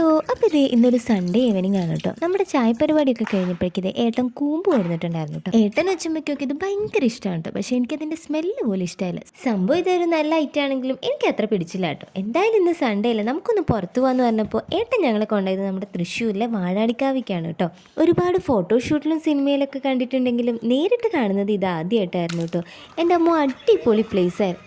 Hello അപ്പോൾ ഇത് ഇന്നൊരു സൺഡേ ഈവനിങ് ആണ് കേട്ടോ നമ്മുടെ ചായ പരിപാടിയൊക്കെ കഴിഞ്ഞപ്പോഴേക്കിത് ഏട്ടൻ കൂമ്പ് വരുന്നിട്ടുണ്ടായിരുന്നു കേട്ടോ ഏട്ടൻ വെച്ചുമ്പോഴേക്കൊക്കെ ഇത് ഭയങ്കര ഇഷ്ടമാണ് കേട്ടോ പക്ഷേ എനിക്ക് എനിക്കതിന്റെ സ്മെല്ല് പോലും ഇഷ്ടമായില്ല സംഭവം ഇതൊരു നല്ല ഐറ്റം ആണെങ്കിലും എനിക്ക് അത്ര പിടിച്ചില്ല കേട്ടോ എന്തായാലും ഇന്ന് സൺഡേ അല്ല? നമുക്കൊന്ന് പുറത്തു പോകാന്ന് പറഞ്ഞപ്പോൾ ഏട്ടൻ ഞങ്ങളെ കൊണ്ടുപോയത് നമ്മുടെ തൃശ്ശൂരിലെ വാഴാടിക്കാവിക്കാണ് കേട്ടോ ഒരുപാട് ഫോട്ടോഷൂട്ടിലും സിനിമയിലൊക്കെ കണ്ടിട്ടുണ്ടെങ്കിലും നേരിട്ട് കാണുന്നത് ഇത് ആദ്യമായിട്ടായിരുന്നു കേട്ടോ എന്റെ അമ്മ അടിപൊളി പ്ലേസ് ആയിരുന്നു.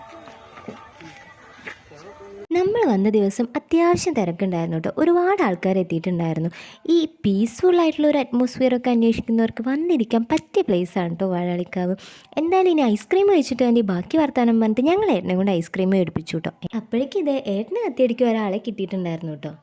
നമ്മൾ വന്ന ദിവസം അത്യാവശ്യം തിരക്കുണ്ടായിരുന്നു കേട്ടോ. ഒരുപാട് ആൾക്കാർ എത്തിയിട്ടുണ്ടായിരുന്നു. ഈ പീസ്ഫുൾ ആയിട്ടുള്ള ഒരു അറ്റ്മോസ്ഫിയർ ഒക്കെ അന്വേഷിക്കുന്നവർക്ക് വന്നിരിക്കാൻ പറ്റിയ ആണ് കേട്ടോ വാഴാളിക്കാവ് എന്തായാലും ഇനി ഐസ്ക്രീം കഴിച്ചിട്ട് വേണ്ടി ബാക്കി വർത്താനം പറഞ്ഞിട്ട് ഞങ്ങൾ ഏട്ടനെ കൊണ്ട് ഐസ്ക്രീം മേടിപ്പിച്ചു കേട്ടോ. അപ്പോഴേക്കും ഇത് ഏട്ടനെ കത്തിയടിക്ക് ഒരാളെ കിട്ടിയിട്ടുണ്ടായിരുന്നു കേട്ടോ.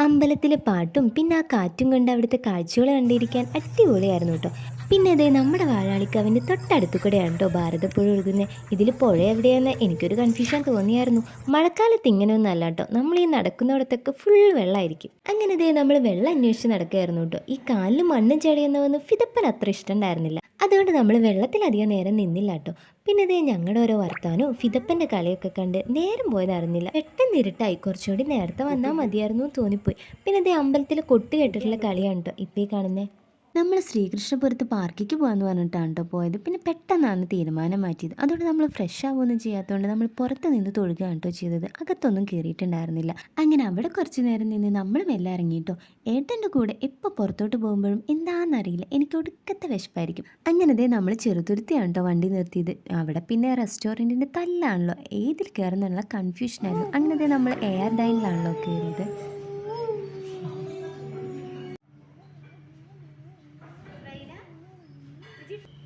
അമ്പലത്തിലെ പാട്ടും പിന്നെ ആ കാറ്റും കൊണ്ട് അവിടുത്തെ കാഴ്ചകൾ കണ്ടിരിക്കാൻ അടിപൊളിയായിരുന്നു കേട്ടോ. പിന്നെ അതേ നമ്മുടെ വാഴാളിക്കാവിന്റെ തൊട്ടടുത്ത് കൂടെയാണ് കേട്ടോ ഭാരതപ്പുഴ ഒഴുകുന്നത് ഇതിൽ പുഴ എവിടെയെന്ന് എനിക്കൊരു കൺഫ്യൂഷൻ തോന്നിയായിരുന്നു. മഴക്കാലത്ത് ഇങ്ങനെയൊന്നും അല്ല കേട്ടോ. നമ്മൾ ഈ നടക്കുന്നിടത്തൊക്കെ ഫുൾ വെള്ളമായിരിക്കും അങ്ങനെ അതേ നമ്മൾ വെള്ളം അന്വേഷിച്ച് നടക്കുകയായിരുന്നു കേട്ടോ. ഈ കാലിൽ മണ്ണ് ചടയുന്നവന്ന് ഫിതപ്പൻ അത്ര ഇഷ്ടമുണ്ടായിരുന്നില്ല അതുകൊണ്ട് നമ്മൾ വെള്ളത്തിലധികം നേരം നിന്നില്ല കേട്ടോ. പിന്നെ ഇതേ ഞങ്ങളുടെ ഓരോ വർത്താനവും ഫിതപ്പന്റെ കളിയൊക്കെ കണ്ട് നേരം പോയത് അറിഞ്ഞില്ല. പെട്ടെന്ന് ഇരുട്ടായി. കുറച്ചുകൂടി നേരത്തെ വന്നാൽ മതിയായിരുന്നു തോന്നിപ്പോയി. പിന്നെ ഇതേ അമ്പലത്തിൽ കൊട്ട് കെട്ടിട്ടുള്ള കളിയാണ് കേട്ടോ ഇപ്പോൾ ഈ കാണുന്നത് നമ്മൾ ശ്രീകൃഷ്ണപുരത്ത് പാർക്കിക്ക് പോകാമെന്ന് പറഞ്ഞിട്ടാണ് കേട്ടോ പോയത്. പിന്നെ പെട്ടെന്നാണ് തീരുമാനം മാറ്റിയത്. അതുകൊണ്ട് നമ്മൾ ഫ്രഷ് ആവുകയൊന്നും ചെയ്യാത്തതുകൊണ്ട് നമ്മൾ പുറത്ത് നിന്ന് തൊഴുകയാണ് കേട്ടോ ചെയ്തത്. അകത്തൊന്നും കയറിയിട്ടുണ്ടായിരുന്നില്ല അങ്ങനെ അവിടെ കുറച്ച് നേരം നിന്ന് നമ്മൾ മെല്ലെ ഇറങ്ങിയിട്ടോ. ഏട്ടന്റെ കൂടെ എപ്പോൾ പുറത്തോട്ട് പോകുമ്പോഴും എന്താണെന്നറിയില്ല. എനിക്ക് ഒടുക്കത്തെ വിശപ്പായിരിക്കും. അങ്ങനെ ദേ നമ്മൾ ചെറുതുരുത്തിയാണ് കേട്ടോ വണ്ടി നിർത്തിയത്. അവിടെ പിന്നെ റെസ്റ്റോറന്റിന്റെ തല്ലാണല്ലോ. ഏതിൽ കയറുന്നുള്ള കൺഫ്യൂഷനായിരുന്നു അങ്ങനെ ദേ നമ്മൾ എയർ ഡൈനിലാണല്ലോ കയറിയത്. Спасибо.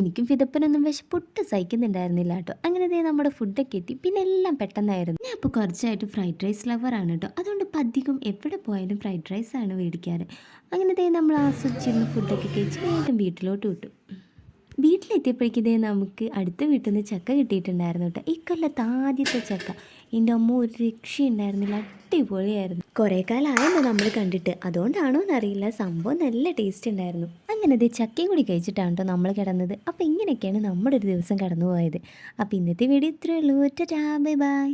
എനിക്കും ഫിതപ്പനൊന്നും പൊട്ട് സഹിക്കുന്നുണ്ടായിരുന്നില്ല കേട്ടോ അങ്ങനെ ദേ നമ്മുടെ ഫുഡൊക്കെ എത്തി. പിന്നെ എല്ലാം പെട്ടെന്നായിരുന്നു. ഞാൻ അപ്പോൾ കുറച്ചായിട്ട് ഫ്രൈഡ് റൈസ് ലവറാണ് കേട്ടോ. അതുകൊണ്ട് ഇപ്പം അധികം എവിടെ പോയാലും ഫ്രൈഡ് റൈസ് ആണ് മേടിക്കാറ്. അങ്ങനെ ദേ നമ്മൾ ആസ്വദിച്ചിരുന്ന ഫുഡൊക്കെ കഴിച്ച് വീണ്ടും വീട്ടിലോട്ട് വിട്ടു. വീട്ടിലെത്തിയപ്പോഴേക്കും ഇതേ നമുക്ക് അടുത്ത വീട്ടിൽ നിന്ന് ചക്ക കിട്ടിയിട്ടുണ്ടായിരുന്നു കേട്ടോ. ഇക്കൊല്ലത്തെ ആദ്യത്തെ ചക്ക. എന്റെ അമ്മ ഒരു രക്ഷയുണ്ടായിരുന്നില്ല. അടിപൊളിയായിരുന്നു. കുറേ കാലമായല്ലോ നമ്മൾ കണ്ടിട്ട്. അതുകൊണ്ടാണോ എന്നറിയില്ല സംഭവം നല്ല ടേസ്റ്റ് ഉണ്ടായിരുന്നു. അങ്ങനെ ഇത് ചക്കയും കൂടി കഴിച്ചിട്ടാണ് കേട്ടോ നമ്മൾ കിടന്നത്. അപ്പോൾ ഇങ്ങനെയൊക്കെയാണ് നമ്മുടെ ഒരു ദിവസം കടന്നു പോയത് അപ്പോൾ ഇന്നത്തെ വീഡിയോ ഇത്രയേ ഉള്ളൂ. ഒറ്റ ബൈ ബൈ.